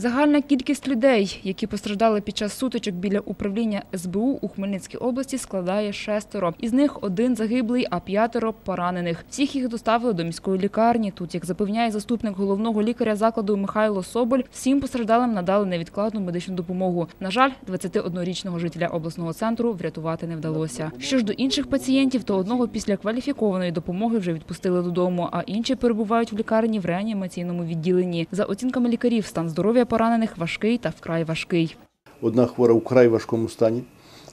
Загальна кількість людей, які постраждали під час сутичок біля управління СБУ у Хмельницькій області, складає шестеро. Із них один загиблий, а п'ятеро поранених. Всіх їх доставили до міської лікарні. Тут, як запевняє заступник головного лікаря закладу Михайло Соболь, всім постраждалим надали невідкладну медичну допомогу. На жаль, 21-річного жителя обласного центру врятувати не вдалося. Що ж до інших пацієнтів, то одного після кваліфікованої допомоги вже відпустили додому, а інші перебувають в лікарні в реанімаційному відділенні. За оцінками лікарів, стан здоров'я поранених важкий та вкрай важкий. Одна хвора в вкрай важкому стані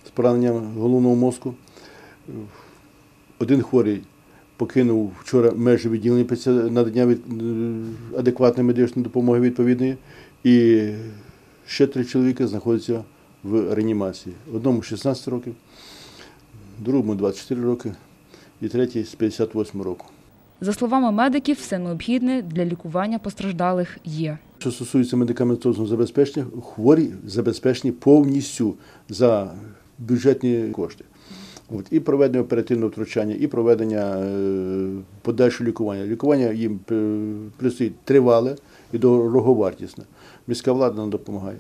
з пораненням головного мозку. Один хворий покинув вчора межі відділення після надання е, адекватної медичної допомоги відповідної. І ще три чоловіка знаходяться в реанімації. Одному 16 років, другому 24 роки і третій з 58 року. За словами медиків, все необхідне для лікування постраждалих є. Що стосується медикаментозного забезпечення, хворі забезпечені повністю за бюджетні кошти. От, і проведення оперативного втручання, і проведення е, подальшого лікування. Лікування їм е, предстоїть тривале і дороговартісне. Міська влада нам допомагає.